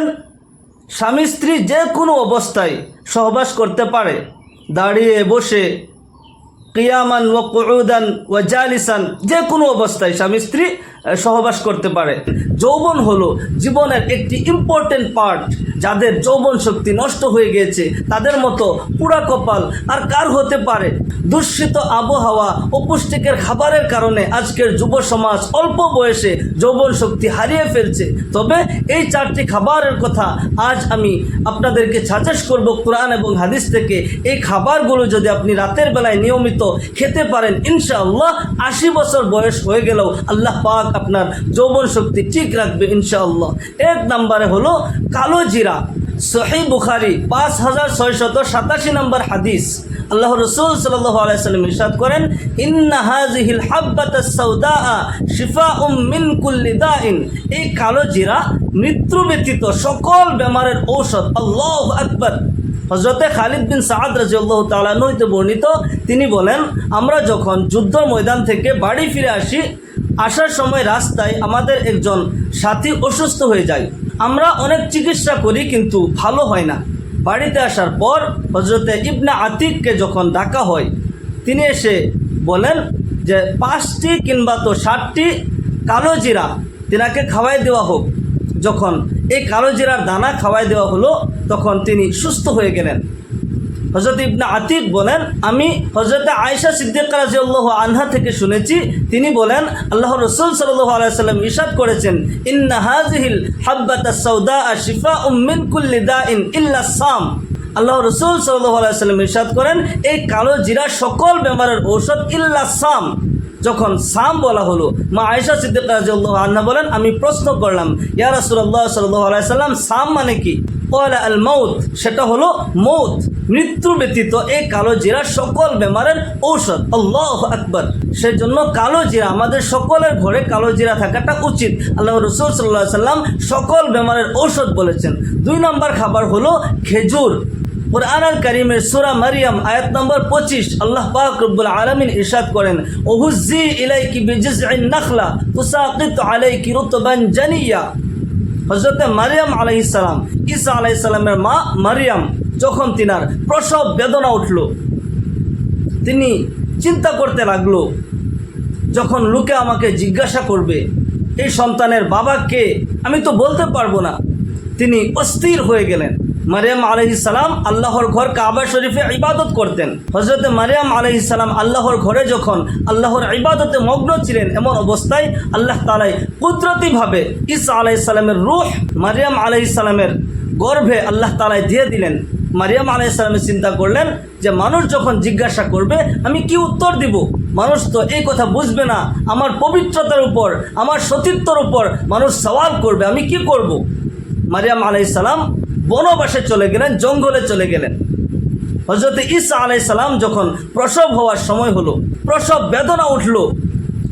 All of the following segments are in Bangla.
বলেন স্বামী, স্ত্রী যে কোনো অবস্থায় সহবাস করতে পারে। দাঁড়িয়ে বসে কিয়ামান ও কুউদান ও জালিসান যে কোনো অবস্থায় স্বামী, স্ত্রী সহবাস করতে পারে। যৌবন হলো জীবনের একটি ইম্পর্টেন্ট পার্ট যাদের যৌবন শক্তি নষ্ট হয়ে গিয়েছে, তাদের মতো পুরা কপাল আর কার হতে পারে? দূষিত আবহাওয়া ও পুষ্টিকের খাবারের কারণে আজকের যুব সমাজ অল্প বয়সে যৌবন শক্তি হারিয়ে ফেলছে। তবে এই চারটি খাবারের কথা আজ আমি আপনাদেরকে সাজেস্ট করব কোরআন এবং হাদিস থেকে। এই খাবারগুলো যদি আপনি রাতের বেলায় নিয়মিত খেতে পারেন, ইনশাআল্লাহ আশি বছর বয়স হয়ে গেলেও আল্লাহ পাক আপনার যৌবন শক্তি ঠিক রাখবে ইনশাআল্লাহ। এক নম্বরে হলো কালো জিরা। সহি বুখারি পাঁচ হাজার ছয়শত সাতাশি নম্বর হাদিস। আল্লাহ রসুল আলাইসাল্লাম ইরশাদ করেন, ইন্না হাজিহিল হাব্বাত সৌদা শিফা উম মিন কুল্লি দাইন। এই কালো জিরা মৃত্যু ব্যতীত সকল বেমারের ঔষধ, আল্লাহ আকবর। হজরতে খালিদ বিন সাদ রাজিউল্লাহ তালান হইতে বর্ণিত, তিনি বলেন, আমরা যখন যুদ্ধ ময়দান থেকে বাড়ি ফিরে আসি আসার সময় রাস্তায় আমাদের একজন সাথী অসুস্থ হয়ে যায়। আমরা অনেক চিকিৎসা করি কিন্তু ভালো হয় না। বাড়িতে আসার পর হজরতে ইবনা আতিককে যখন ডাকা হয়, তিনি এসে বলেন যে, পাঁচটি কিংবা তো ষাটটি কালো জিরা তিনাকে খাওয়াই দেওয়া হোক। যখন এই কালো জিরার দানা খাওয়াই দেওয়া হলো, তখন তিনি সুস্থ হয়ে গেলেন। হজরত ইবনা আতিক বলেন, আমি হজরত আয়সা সিদ্দিক রাজিউল্লাহ আনহা থেকে শুনেছি, তিনি বলেন আল্লাহ রসুল সাল্লাহ আলাইসাল্লাম ইশাদ করেছেন, ইন্না হাজিহিল হাব্বাত সৌদা শিফা উম্মিন কুল্লি দা ইন ইল্লা সাম। আল্লাহ রসুল সাল্লাহ আলাইসাল্লাম ইরশাদ করেন, এই কালো জিরা সকল বেমারের ঔষধ ইল্লা সাম। যখন সাম বলা হলো, মা আয়েশা সিদ্দিক রাজিউল্লাহ আন্না বলেন, আমি প্রশ্ন করলাম, ইয়া রাসূলুল্লাহ সাল্লাল্লাহু আলাইহি সাল্লাম সাম মানে কি? ওয়ালা আল মৌত সেটা হলো মৌত। মৃত্যু ব্যতীত এই কালো জিরা সকল বেমারের ঔষধ। আল্লাহ আকবর। সেজন্য কালো জিরা, আমাদের সকলের ঘরে কালো জিরা থাকাটা উচিত। আল্লাহ রসুল সাল্লাহ সাল্লাম সকল বেমারের ঔষধ বলেছেন। দুই নম্বর খাবার হলো খেজুর। কোরআন করিমের সুরা মারিয়াম, আয়াত নম্বর পঁচিশ, আল্লাহ পাক আলমিন ইরশাদ করেন ওহুজি ইলাইকি বিজিসইন নাখলা, তুসাকিত আলাইকি রুতবান জানিয়া। হজরতে মারিয়াম আলাইসালাম ঈসা আলাইসালামের মা মারিয়াম যখন তিনার প্রসব বেদনা উঠল, তিনি চিন্তা করতে লাগল, যখন লোকে আমাকে জিজ্ঞাসা করবে, এই সন্তানের বাবাকে আমি তো বলতে পারব না। তিনি অস্থির হয়ে গেলেন। মারিয়াম আলহিসাল্লাম আল্লাহর ঘর কাবা শরীফে ইবাদত করতেন। হজরত মারিয়াম আলহিসাল্লাম আল্লাহর ঘরে যখন আল্লাহর ইবাদতে মগ্ন ছিলেন, এমন অবস্থায় আল্লাহ তালাই কুদরতিভাবে ইসা আলাইসাল্লামের রুহ মারিয়াম আলহিসাল্লামের গর্ভে আল্লাহ তালাই দিয়ে দিলেন। মারিয়াম আলাইসালামে চিন্তা করলেন যে মানুষ যখন জিজ্ঞাসা করবে, আমি কি উত্তর দিব? মানুষ তো এই কথা বুঝবে না। আমার পবিত্রতার উপর, আমার সতীত্বর উপর মানুষ সওয়াল করবে, আমি কি করব। মারিয়াম আলাইসালাম বনবাসে চলে গেলেন, জঙ্গলে চলে গেলেন। হজরত ঈসা আলাইসালাম যখন প্রসব হওয়ার সময় হলো, প্রসব বেদনা উঠল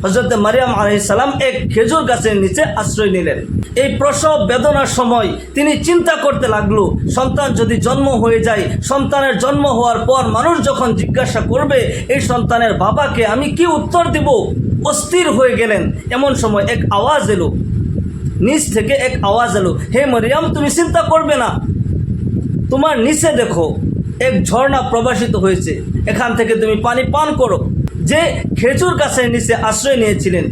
হজরত মারিয়াম আলাইসালাম এক খেজুর গাছের নিচে আশ্রয় নিলেন। এই প্রসব বেদনার সময় তিনি চিন্তা করতে লাগল, সন্তান যদি জন্ম হয়ে যায়, সন্তানের জন্ম হওয়ার পর মানুষ যখন জিজ্ঞাসা করবে, এই সন্তানের বাবাকে আমি কি উত্তর দিব? অস্থির হয়ে গেলেন। এমন সময় এক আওয়াজ এলো। নিচ থেকে এক আওয়াজ এলো, হে মরিয়াম, তুমি চিন্তা করবে না। তোমার নিচে দেখো, এক ঝর্ণা প্রবাসিত হয়েছে। এখান থেকে তুমি পানি পান করো। যে খেজুর গাছের নিচে আশ্রয় নিয়েছিলেন,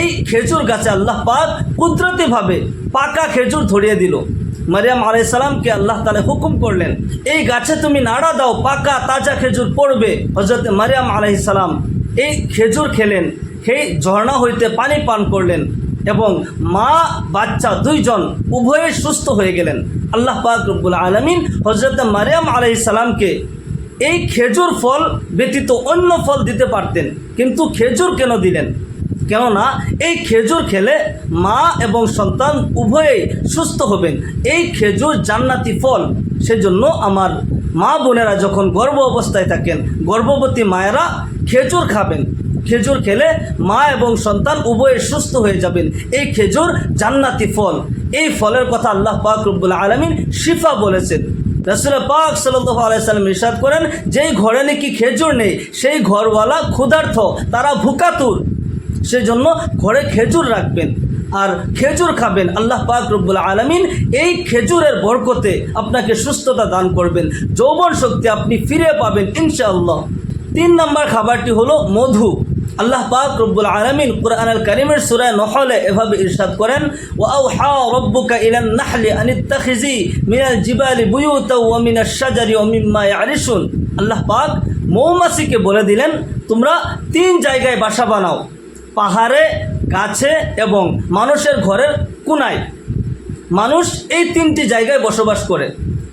এই খেজুর গাছে আল্লাহ পাক কুদরতিভাবে পাকা খেজুর ধরিয়ে দিল। মারিয়াম আলাইসালামকে আল্লাহ তালে হুকুম করলেন, এই গাছে তুমি নাড়া দাও, পাকা তাজা খেজুর পড়বে। হজরত মারিয়াম আলাইসালাম এই খেজুর খেলেন, সেই ঝর্ণা হইতে পানি পান করলেন এবং মা, বাচ্চা দুইজন উভয়ে সুস্থ হয়ে গেলেন। আল্লাহ পাক রব্বুল আলমিন হজরত মারিয়াম আলাই সালামকে এই খেজুর ফল ব্যতীত অন্য ফল দিতে পারতেন, কিন্তু খেজুর কেন দিলেন? কেননা এই খেজুর খেলে মা এবং সন্তান উভয়েই সুস্থ হবেন। এই খেজুর জান্নাতি ফল। সেজন্য আমার মা বোনেরা যখন গর্ভ অবস্থায় থাকেন, গর্ভবতী মায়েরা খেজুর খাবেন। খেজুর খেলে মা এবং সন্তান উভয়ে সুস্থ হয়ে যাবেন। এই খেজুর জান্নাতি ফল। এই ফলের কথা আল্লাহ পাক রব্বুল আলমিন শিফা বলেছেন। রসুল পাক সাল্লাহ আলাইসাল্লাম ইরশাদ করেন, যেই ঘরে নাকি খেজুর নেই, সেই ঘরওয়ালা ক্ষুধার্থ তারা ভুকাতুর। সেই জন্য ঘরে খেজুর রাখবেন আর খেজুর খাবেন। আল্লাহ পাক রব্বুল আলমিন এই খেজুরের বরকতে আপনাকে সুস্থতা দান করবেন, যৌবন শক্তি আপনি ফিরে পাবেন ইনশাআল্লাহ। তিন নম্বর খাবারটি হলো মধু। আল্লাহ পাক রব্বুল আলমিন কুরআন আল করিমের সুরায় নহলে এভাবে ইরশাদ করেন ওয়াও হা রব্বুকা ইলান নাহলি আনিত্তাখিজি মিনাল জিবালি বুয়ুতা ওয়া মিনাশ শাজারি ওয়া মিম্মা ইয়ারিশুন। আল্লাহ পাক মৌমাছিকে বলে দিলেন, তোমরা তিন জায়গায় বাসা বানাও, পাহাড়ে, গাছে এবং মানুষের ঘরের কোনায়। মানুষ এই তিনটি জায়গায় বসবাস করে।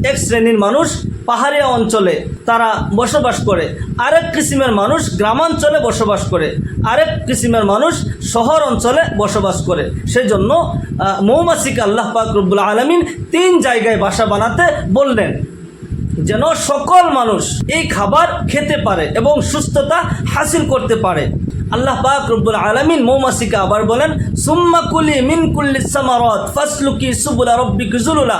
এক শ্রেণির মানুষ পাহাড়িয়া অঞ্চলে তারা বসবাস করে। আরেক কিসিমের মানুষ গ্রামাঞ্চলে বসবাস করে। আরেক কিসিমের মানুষ শহর অঞ্চলে বসবাস করে। সেজন্য আহ, মৌমাছিকে আল্লাহ পাক রব্বুল আলমিন তিন জায়গায় বাসা বানাতে বললেন যেন সকল মানুষ এই খাবার খেতে পারে এবং সুস্থতা হাসিল করতে পারে। আল্লাহ পাক রব্বুল আলামিন মৌমাছিকে আবার বলেন সুম্মা কুলি মিন কুল্লি ফাসলুকি সুবুলা রব্বিকি যুলুলা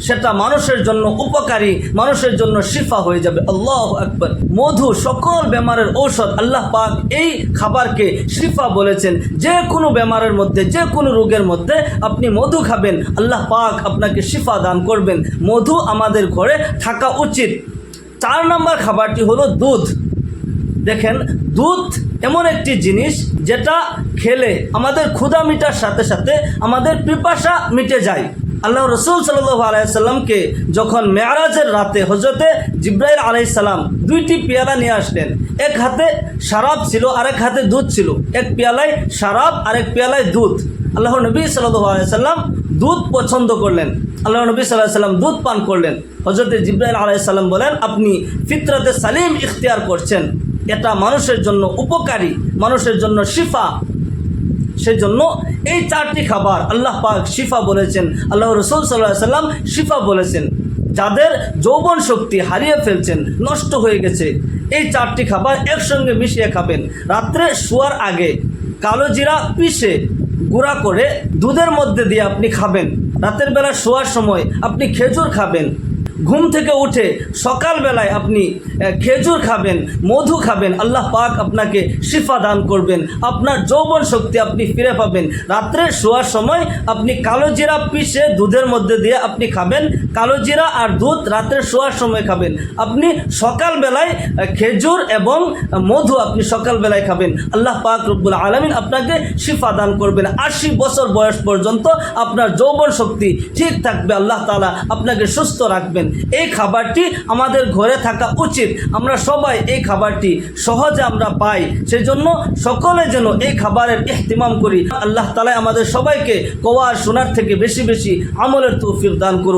সেটা মানুষের জন্য উপকারী, মানুষের জন্য শিফা হয়ে যাবে। আল্লাহ আকবর। মধু সকল বেমারের ঔষধ আল্লাহ পাক এই খাবারকে শিফা বলেছেন। যে কোনো বেমারের মধ্যে, যে কোনো রোগের মধ্যে আপনি মধু খাবেন, আল্লাহ পাক আপনাকে শিফা দান করবেন। মধু আমাদের ঘরে থাকা উচিত। চার নম্বর খাবারটি হলো দুধ। দেখেন, দুধ এমন একটি জিনিস যেটা খেলে আমাদের ক্ষুধা মিটার সাথে সাথে আমাদের পিপাসা মিটে যায়। আল্লাহ রসুল সাল্লাহ আলাইসাল্লামকে যখন মেয়ারাজের রাতে হজরতে জিব্রাইল আলাইসাল্লাম দুইটি পেয়ালা নিয়ে আসলেন। এক হাতে শারাব ছিল, আরেক হাতে দুধ ছিল। এক পেয়ালায় শারাব, আরেক পেয়ালায় দুধ। আল্লাহ নবী সাল্লাহ আলাইসাল্লাম দুধ পছন্দ করলেন। আল্লাহ নবী সাল্লাহ সাল্লাম দুধ পান করলেন। হজরত জিব্রাইল আলাইসাল্লাম বলেন, আপনি ফিতরাতে সালিম ইখতিয়ার করছেন। এটা মানুষের জন্য উপকারী, মানুষের জন্য শিফা। সেই জন্য এই চারটি খাবার আল্লাহ পাক শিফা বলেছেন আল্লাহ রসুল সাল্লাহ সাল্লাম শিফা বলেছেন, যাদের যৌবন শক্তি হারিয়ে ফেলছেন, নষ্ট হয়ে গেছে, এই চারটি খাবার একসঙ্গে মিশিয়ে খাবেন। রাত্রে শোয়ার আগে কালো জিরা পিষে গুঁড়া করে দুধের মধ্যে দিয়ে আপনি খাবেন। রাতের বেলা শোয়ার সময় আপনি খেজুর খাবেন। ঘুম থেকে উঠে সকালবেলায় আপনি খেজুর খাবেন, মধু খাবেন, আল্লাহ পাক আপনাকে শিফা দান করবেন। আপনার যৌবন শক্তি আপনি ফিরে পাবেন। রাত্রে শোয়ার সময় আপনি কালো জিরা পিষে দুধের মধ্যে দিয়ে আপনি খাবেন। কালো জিরা আর দুধ রাত্রে শোয়ার সময় খাবেন। আপনি সকালবেলায় খেজুর এবং মধু আপনি সকালবেলায় খাবেন। আল্লাহ পাক রব্বুল আলমিন আপনাকে শিফা দান করবেন। আশি বছর বয়স পর্যন্ত আপনার যৌবন শক্তি ঠিক থাকবে। আল্লাহ তালা আপনাকে সুস্থ রাখবেন। এই খাবারটি আমাদের ঘরে থাকা উচিত। আমরা সবাই এই খাবারটি সহজে আমরা পাই। সেজন্য সকলে যেন এই খাবারের ইহতিমাম করি। আল্লাহ তালাই আমাদের সবাইকে কোয়া সোনার শোনার থেকে বেশি বেশি আমলের তৌফিক দান করুন।